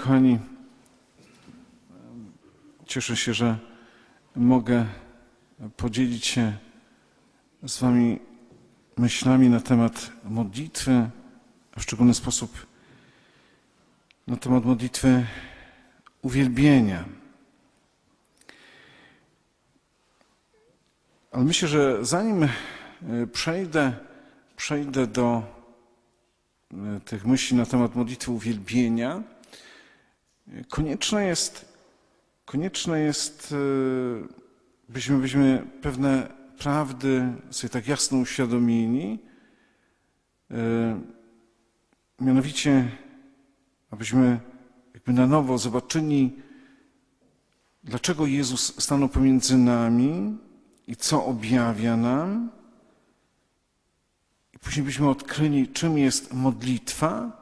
kochani, cieszę się, że mogę podzielić się z Wami myślami na temat modlitwy, a w szczególny sposób na temat modlitwy uwielbienia. Ale myślę, że zanim e, przejdę, przejdę do e, tych myśli na temat modlitwy uwielbienia, konieczne jest, konieczne jest, e, byśmy, byśmy pewne prawdy sobie tak jasno uświadomili, e, mianowicie, abyśmy jakby na nowo zobaczyli, dlaczego Jezus stanął pomiędzy nami i co objawia nam. I później byśmy odkryli, czym jest modlitwa.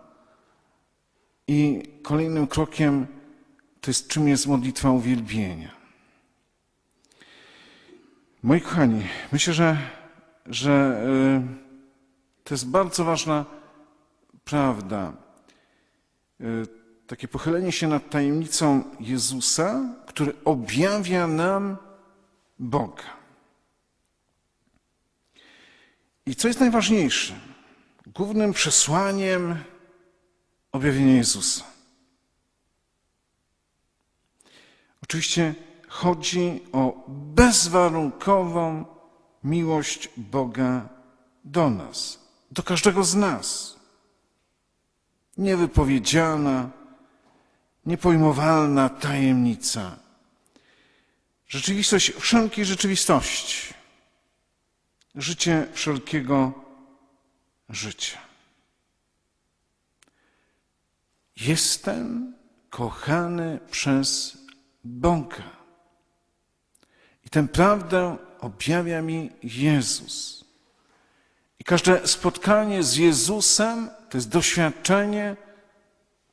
I kolejnym krokiem to jest, czym jest modlitwa uwielbienia. Moi kochani, myślę, że, że y, to jest bardzo ważna prawda. Y, takie pochylenie się nad tajemnicą Jezusa, który objawia nam Boga. I co jest najważniejsze? Głównym przesłaniem objawienia Jezusa. Oczywiście chodzi o bezwarunkową miłość Boga do nas, do każdego z nas. Niewypowiedziana, niepojmowalna tajemnica. Rzeczywistość wszelkiej rzeczywistości. Życie wszelkiego życia. Jestem kochany przez Boga. I tę prawdę objawia mi Jezus. I każde spotkanie z Jezusem to jest doświadczenie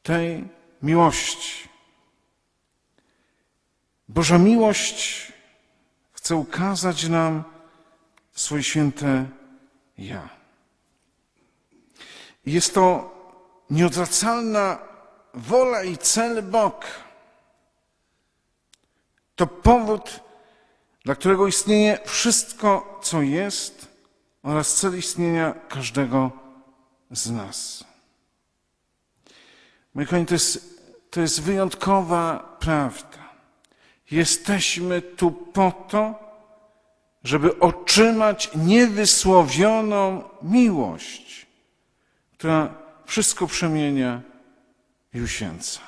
tej miłości. Boża miłość chce ukazać nam swoje święte ja. Jest to nieodwracalna wola i cel Boga. To powód, dla którego istnieje wszystko, co jest oraz cel istnienia każdego z nas. Moi kochani, to jest, to jest wyjątkowa prawda. Jesteśmy tu po to, żeby otrzymać niewysłowioną miłość, która wszystko przemienia i uświęca.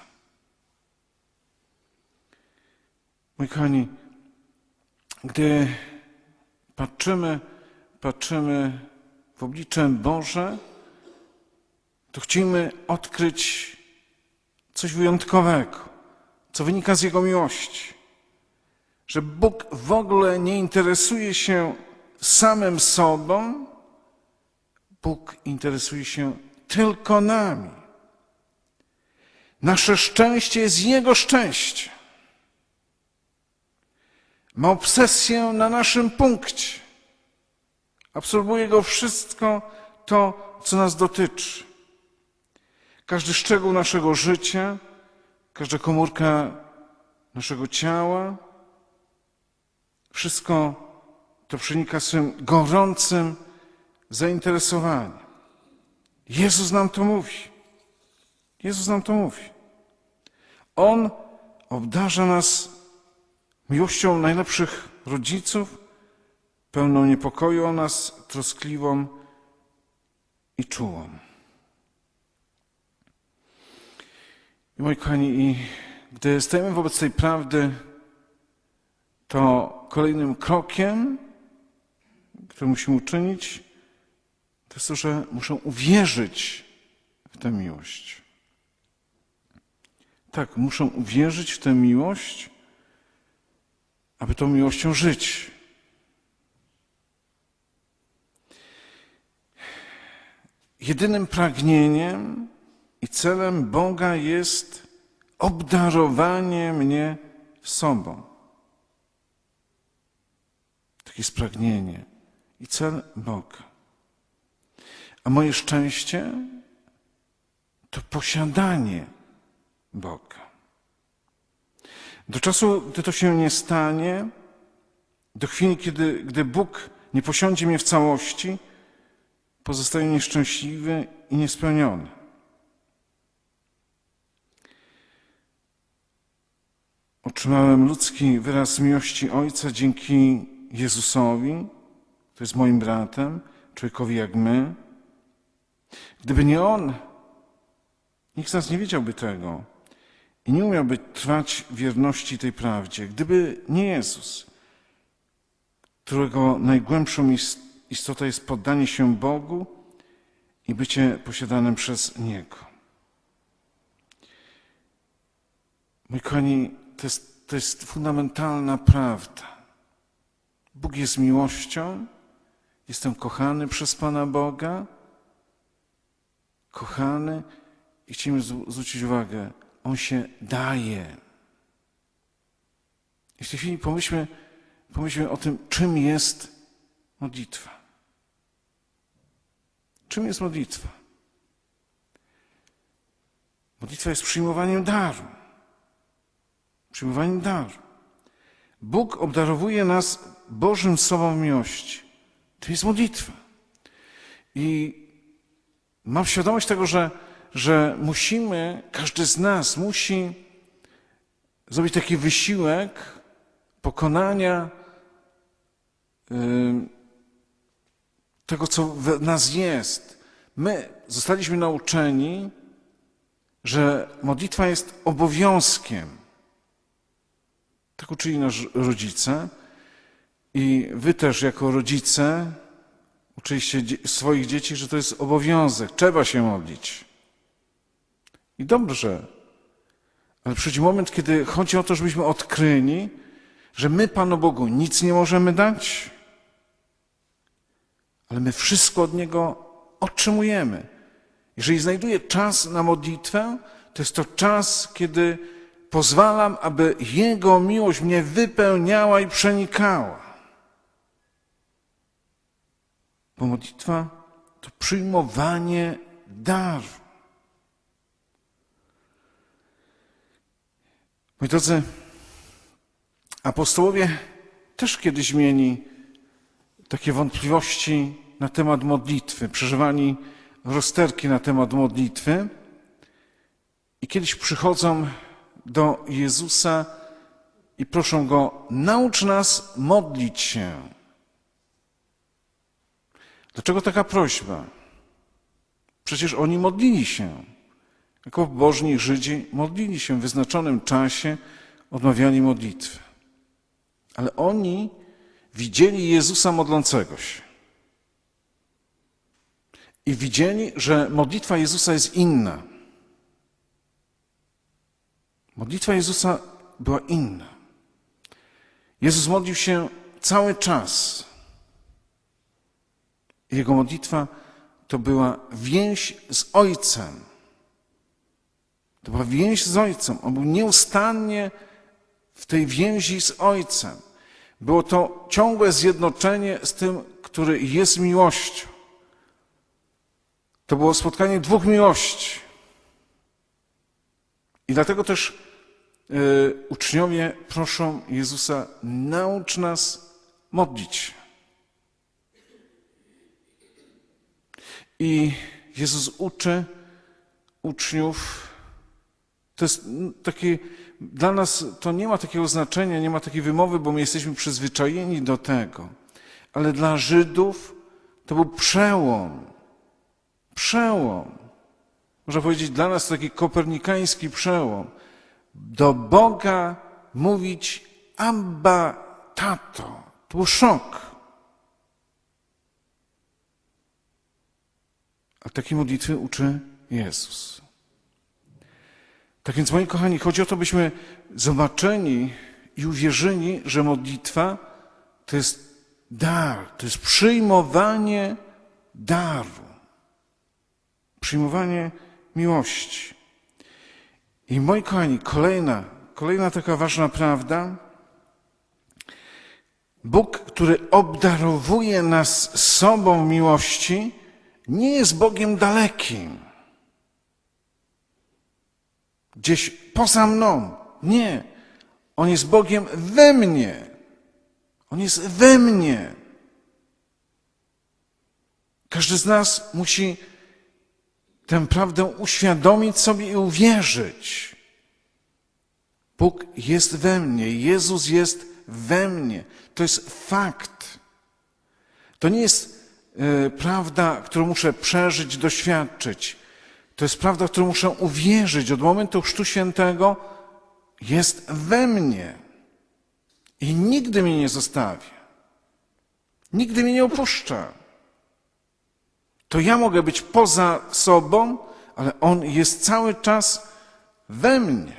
Moi kochani, gdy patrzymy, patrzymy w oblicze Boże, to chcemy odkryć coś wyjątkowego, co wynika z Jego miłości. Że Bóg w ogóle nie interesuje się samym sobą, Bóg interesuje się tylko nami. Nasze szczęście jest Jego szczęście. Ma obsesję na naszym punkcie. Absorbuje go wszystko to, co nas dotyczy. Każdy szczegół naszego życia, każda komórka naszego ciała, wszystko to przenika swym gorącym zainteresowaniem. Jezus nam to mówi. Jezus nam to mówi. On obdarza nas miłością najlepszych rodziców, pełną niepokoju o nas, troskliwą i czułą. I moi kochani, i gdy stajemy wobec tej prawdy, to kolejnym krokiem, który musimy uczynić, to jest to, że muszę uwierzyć w tę miłość. Tak, muszę uwierzyć w tę miłość, aby tą miłością żyć. Jedynym pragnieniem i celem Boga jest obdarowanie mnie sobą. Takie jest pragnienie i cel Boga. A moje szczęście to posiadanie Boga. Do czasu, gdy to się nie stanie, do chwili, kiedy, gdy Bóg nie posiądzie mnie w całości, pozostaję nieszczęśliwy i niespełniony. Otrzymałem ludzki wyraz miłości Ojca dzięki Jezusowi, to jest moim bratem, człowiekowi jak my. Gdyby nie On, nikt z nas nie wiedziałby tego i nie umiałby trwać wierności tej prawdzie. Gdyby nie Jezus, którego najgłębszą istotą jest poddanie się Bogu i bycie posiadanym przez Niego. Moi kochani, to jest, to jest fundamentalna prawda. Bóg jest miłością, jestem kochany przez Pana Boga, kochany i chcemy zwrócić uwagę, On się daje. I w tej chwili pomyślmy, pomyślmy o tym, czym jest modlitwa. Czym jest modlitwa? Modlitwa jest przyjmowaniem daru. Przyjmowaniem daru. Bóg obdarowuje nas Bożym Sobą miłości. To jest modlitwa. I mam świadomość tego, że, że musimy, każdy z nas musi zrobić taki wysiłek pokonania tego, co w nas jest. My zostaliśmy nauczeni, że modlitwa jest obowiązkiem. Tak uczyli nas rodzice. I wy też jako rodzice uczyliście swoich dzieci, że to jest obowiązek, trzeba się modlić. I dobrze, ale przychodzi moment, kiedy chodzi o to, żebyśmy odkryli, że my Panu Bogu nic nie możemy dać, ale my wszystko od Niego otrzymujemy. Jeżeli znajduję czas na modlitwę, to jest to czas, kiedy pozwalam, aby Jego miłość mnie wypełniała i przenikała. Bo modlitwa to przyjmowanie daru. Moi drodzy, apostołowie też kiedyś mieli takie wątpliwości na temat modlitwy, przeżywali rozterki na temat modlitwy i kiedyś przychodzą do Jezusa i proszą Go, naucz nas modlić się. Dlaczego taka prośba? Przecież oni modlili się. Jako bożni Żydzi modlili się w wyznaczonym czasie, odmawiali modlitwy. Ale oni widzieli Jezusa modlącego się. I widzieli, że modlitwa Jezusa jest inna. Modlitwa Jezusa była inna. Jezus modlił się cały czas. Jego modlitwa to była więź z Ojcem. To była więź z Ojcem. On był nieustannie w tej więzi z Ojcem. Było to ciągłe zjednoczenie z tym, który jest miłością. To było spotkanie dwóch miłości. I dlatego też y, uczniowie proszą Jezusa, naucz nas modlić. I Jezus uczy uczniów. To jest taki, dla nas to nie ma takiego znaczenia, nie ma takiej wymowy, bo my jesteśmy przyzwyczajeni do tego. Ale dla Żydów to był przełom. Przełom. Można powiedzieć, dla nas taki kopernikański przełom. Do Boga mówić Abba, tato. To był szok. A takiej modlitwy uczy Jezus. Tak więc, moi kochani, chodzi o to, byśmy zobaczeni i uwierzyli, że modlitwa to jest dar, to jest przyjmowanie daru, przyjmowanie miłości. I moi kochani, kolejna, kolejna taka ważna prawda. Bóg, który obdarowuje nas sobą miłości, nie jest Bogiem dalekim. Gdzieś poza mną. Nie. On jest Bogiem we mnie. On jest we mnie. Każdy z nas musi tę prawdę uświadomić sobie i uwierzyć. Bóg jest we mnie, Jezus jest we mnie. To jest fakt. To nie jest e, prawda, którą muszę przeżyć, doświadczyć. To jest prawda, w którą muszę uwierzyć. Od momentu Chrztu Świętego jest we mnie. I nigdy mnie nie zostawi. Nigdy mnie nie opuszcza. To ja mogę być poza sobą, ale On jest cały czas we mnie.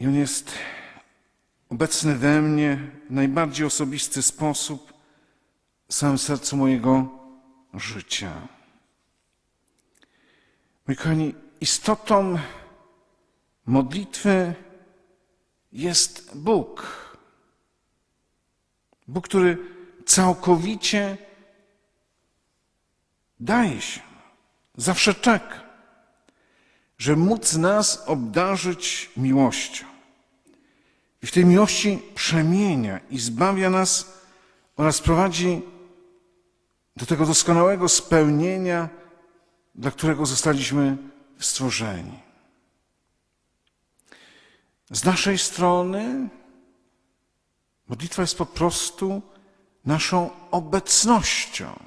I On jest obecny we mnie w najbardziej osobisty sposób w samym sercu mojego życia. Moi kochani, istotą modlitwy jest Bóg. Bóg, który całkowicie daje się, zawsze czeka, że móc nas obdarzyć miłością. I w tej miłości przemienia i zbawia nas oraz prowadzi do tego doskonałego spełnienia, dla którego zostaliśmy stworzeni. Z naszej strony modlitwa jest po prostu naszą obecnością.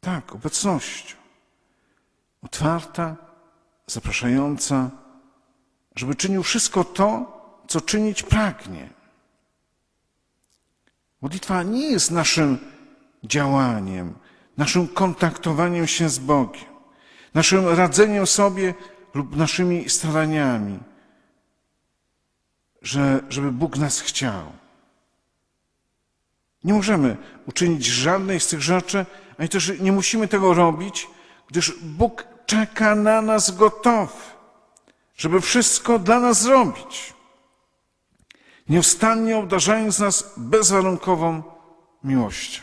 Tak, obecnością. Otwarta, zapraszająca, żeby czynił wszystko to, co czynić pragnie. Modlitwa nie jest naszym działaniem, naszym kontaktowaniem się z Bogiem, naszym radzeniem sobie lub naszymi staraniami, że, żeby Bóg nas chciał. Nie możemy uczynić żadnej z tych rzeczy, ani też nie musimy tego robić, gdyż Bóg czeka na nas gotowy, żeby wszystko dla nas zrobić. Nieustannie obdarzając nas bezwarunkową miłością.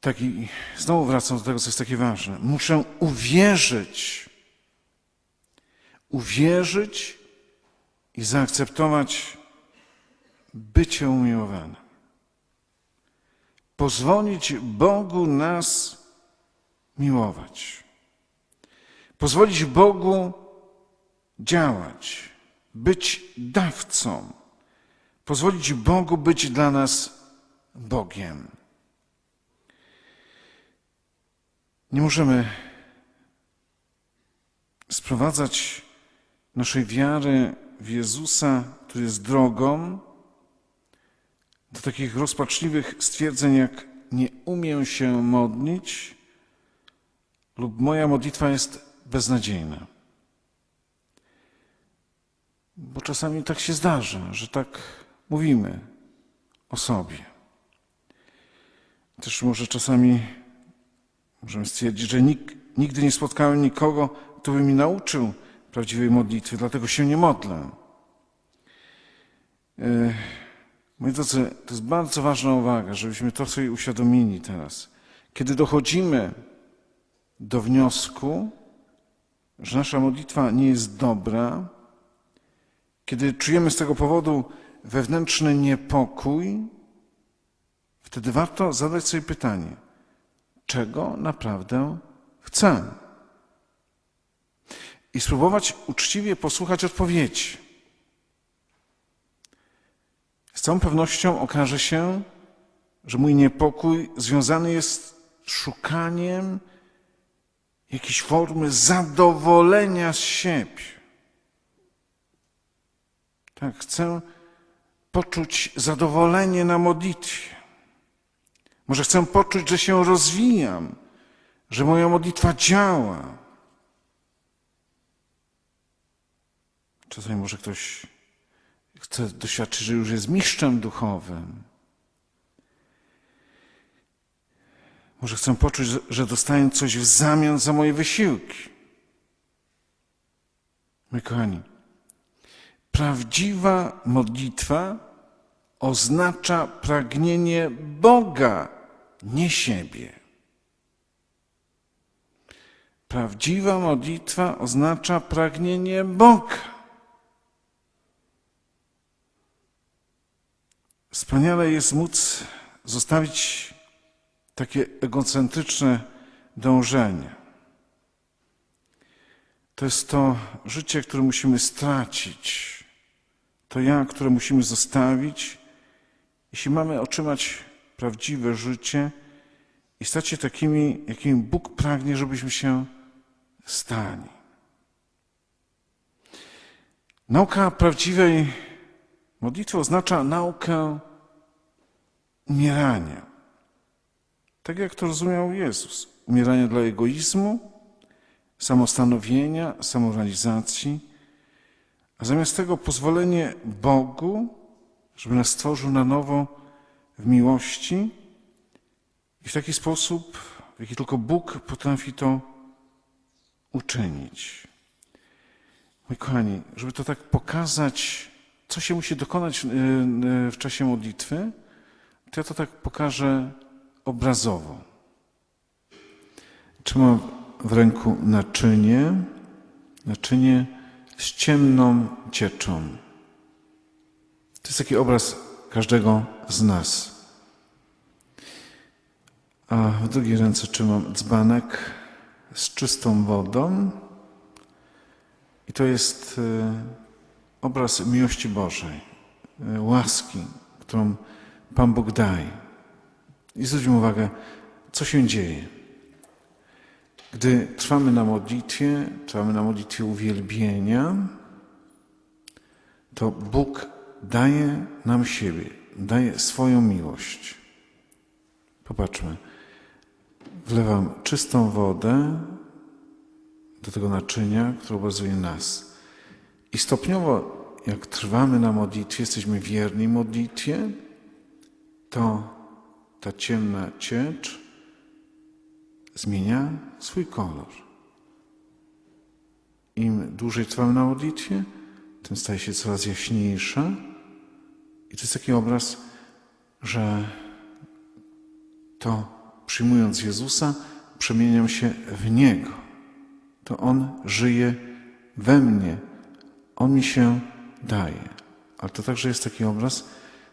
Tak i znowu wracam do tego, co jest takie ważne. Muszę uwierzyć, uwierzyć i zaakceptować bycie umiłowanym. Pozwolić Bogu nas miłować. Pozwolić Bogu działać, być dawcą. Pozwolić Bogu być dla nas Bogiem. Nie możemy sprowadzać naszej wiary w Jezusa, który jest drogą, do takich rozpaczliwych stwierdzeń jak nie umiem się modlić lub moja modlitwa jest beznadziejna. Bo czasami tak się zdarza, że tak mówimy o sobie. Też może czasami możemy stwierdzić, że nikt, nigdy nie spotkałem nikogo, kto by mi nauczył prawdziwej modlitwy, dlatego się nie modlę. Yy. Moi drodzy, to jest bardzo ważna uwaga, żebyśmy to sobie uświadomili teraz. Kiedy dochodzimy do wniosku, że nasza modlitwa nie jest dobra, kiedy czujemy z tego powodu wewnętrzny niepokój, wtedy warto zadać sobie pytanie, czego naprawdę chcę? I spróbować uczciwie posłuchać odpowiedzi. Z całą pewnością okaże się, że mój niepokój związany jest z szukaniem jakiejś formy zadowolenia z siebie. Tak, chcę poczuć zadowolenie na modlitwie. Może chcę poczuć, że się rozwijam, że moja modlitwa działa. Czasami może ktoś chce doświadczyć, że już jest mistrzem duchowym. Może chcę poczuć, że dostaję coś w zamian za moje wysiłki. Moi kochani, prawdziwa modlitwa oznacza pragnienie Boga nie siebie. Prawdziwa modlitwa oznacza pragnienie Boga. Wspaniale jest móc zostawić takie egocentryczne dążenie. To jest to życie, które musimy stracić. To ja, które musimy zostawić, jeśli mamy otrzymać prawdziwe życie i stać się takimi, jakimi Bóg pragnie, żebyśmy się stali. Nauka prawdziwej modlitwy oznacza naukę umierania. Tak jak to rozumiał Jezus. Umierania dla egoizmu, samostanowienia, samorealizacji, a zamiast tego pozwolenie Bogu, żeby nas stworzył na nowo w miłości i w taki sposób, w jaki tylko Bóg potrafi to uczynić. Moi kochani, żeby to tak pokazać, co się musi dokonać w czasie modlitwy, to ja to tak pokażę obrazowo. Trzymam w ręku naczynie, naczynie z ciemną cieczą. To jest taki obraz każdego z nas. A w drugiej ręce trzymam dzbanek z czystą wodą. I to jest obraz miłości Bożej, łaski, którą Pan Bóg daje. I zwróćmy uwagę, co się dzieje. Gdy trwamy na modlitwie, trwamy na modlitwie uwielbienia, to Bóg daje nam siebie, daje swoją miłość. Popatrzmy. Wlewam czystą wodę do tego naczynia, które obrazuje nas. I stopniowo, jak trwamy na modlitwie, jesteśmy wierni modlitwie, to ta ciemna ciecz zmienia swój kolor. Im dłużej trwamy na modlitwie, tym staje się coraz jaśniejsza. I to jest taki obraz, że to przyjmując Jezusa, przemieniam się w Niego. To On żyje we mnie. On mi się daje. Ale to także jest taki obraz,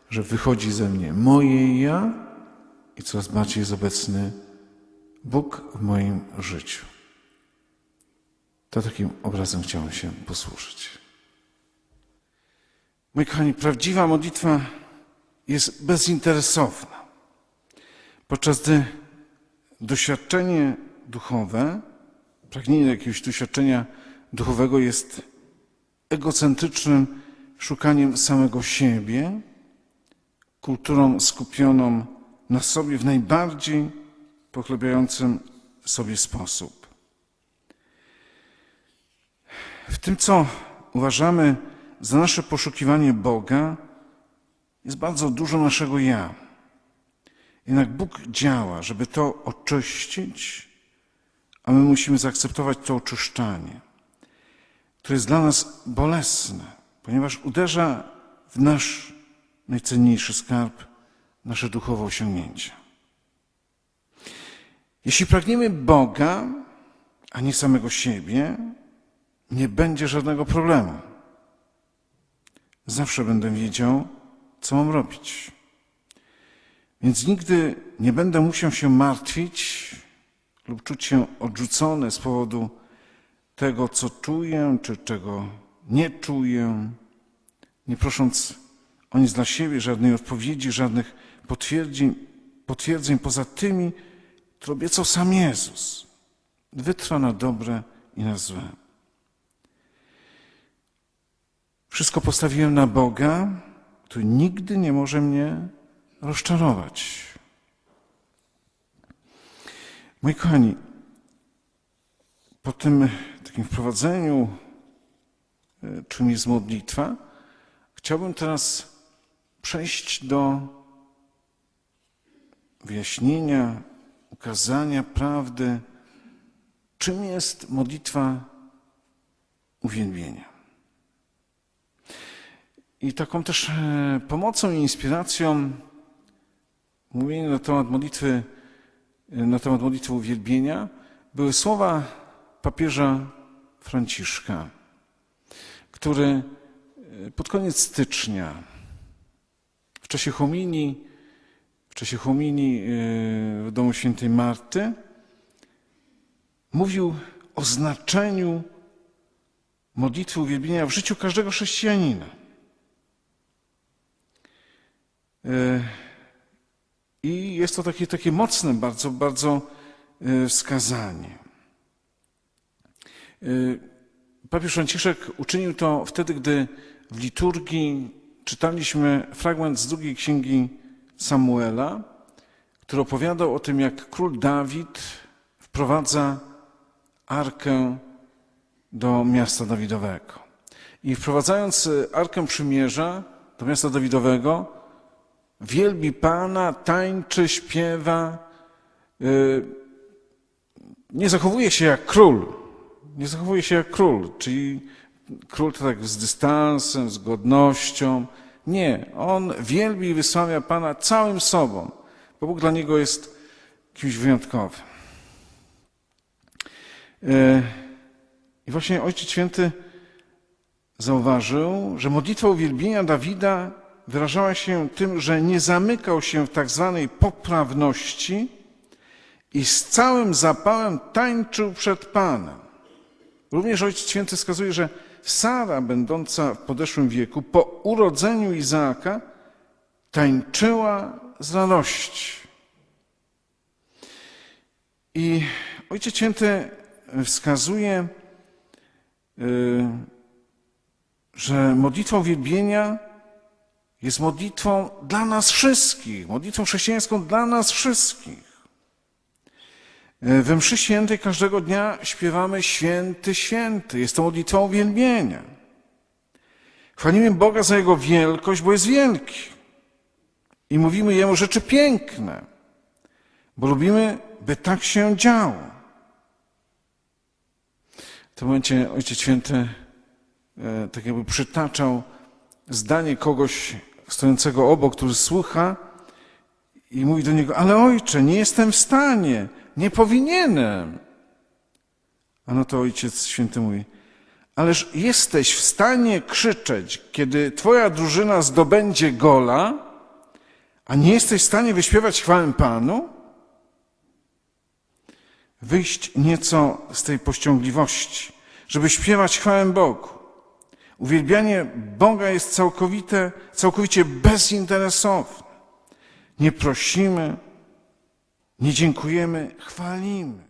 że wychodzi ze mnie moje ja i coraz bardziej jest obecny Bóg w moim życiu. To takim obrazem chciałem się posłużyć. Moi kochani, prawdziwa modlitwa jest bezinteresowna. Podczas gdy doświadczenie duchowe, pragnienie jakiegoś doświadczenia duchowego jest egocentrycznym szukaniem samego siebie, kulturą skupioną na sobie w najbardziej pochlebiającym sobie sposób. W tym, co uważamy za nasze poszukiwanie Boga, jest bardzo dużo naszego ja. Jednak Bóg działa, żeby to oczyścić, a my musimy zaakceptować to oczyszczanie, które jest dla nas bolesne, ponieważ uderza w nasz najcenniejszy skarb, nasze duchowe osiągnięcia. Jeśli pragniemy Boga, a nie samego siebie, nie będzie żadnego problemu. Zawsze będę wiedział, co mam robić. Więc nigdy nie będę musiał się martwić lub czuć się odrzucony z powodu tego, co czuję, czy czego nie czuję, nie prosząc o nic dla siebie, żadnej odpowiedzi, żadnych potwierdzeń, potwierdzeń poza tymi, które obiecał sam Jezus. Wytrwa na dobre i na złe. Wszystko postawiłem na Boga, który nigdy nie może mnie rozczarować. Moi kochani, po tym takim wprowadzeniu, e, czym jest modlitwa, chciałbym teraz przejść do wyjaśnienia, ukazania prawdy, czym jest modlitwa uwielbienia. I taką też e, pomocą i inspiracją mówienie na temat modlitwy na temat modlitwy uwielbienia były słowa papieża Franciszka, który e, pod koniec stycznia w czasie homilii, czasie homilii e, w domu świętej Marty mówił o znaczeniu modlitwy uwielbienia w życiu każdego chrześcijanina. E, I jest to takie, takie mocne bardzo, bardzo e, wskazanie. Papież Franciszek uczynił to wtedy, gdy w liturgii czytaliśmy fragment z drugiej księgi Samuela, który opowiadał o tym, jak król Dawid wprowadza arkę do miasta Dawidowego. I wprowadzając Arkę Przymierza do miasta Dawidowego, wielbi Pana, tańczy, śpiewa, yy, nie zachowuje się jak król. Nie zachowuje się jak król, czyli król to tak z dystansem, z godnością. Nie, on wielbi i wysławia Pana całym sobą, bo Bóg dla niego jest kimś wyjątkowym. Yy, I właśnie Ojciec Święty zauważył, że modlitwa uwielbienia Dawida wyrażała się tym, że nie zamykał się w tak zwanej poprawności i z całym zapałem tańczył przed Panem. Również Ojciec Święty wskazuje, że Sara, będąca w podeszłym wieku, po urodzeniu Izaaka, tańczyła z radości. I Ojciec Święty wskazuje, yy, że modlitwa uwielbienia jest modlitwą dla nas wszystkich, modlitwą chrześcijańską dla nas wszystkich. We mszy świętej każdego dnia śpiewamy święty, święty. Jest to modlitwa uwielbienia. Chwalimy Boga za Jego wielkość, bo jest wielki. I mówimy Jemu rzeczy piękne, bo lubimy, by tak się działo. W tym momencie Ojciec Święty e, tak jakby przytaczał zdanie kogoś stojącego obok, który słucha i mówi do niego, ale ojcze, nie jestem w stanie, nie powinienem. A no to ojciec święty mówi, ależ jesteś w stanie krzyczeć, kiedy twoja drużyna zdobędzie gola, a nie jesteś w stanie wyśpiewać chwałę Panu? Wyjść nieco z tej pościągliwości, żeby śpiewać chwałę Bogu. Uwielbianie Boga jest całkowite, całkowicie bezinteresowne. Nie prosimy, nie dziękujemy, chwalimy.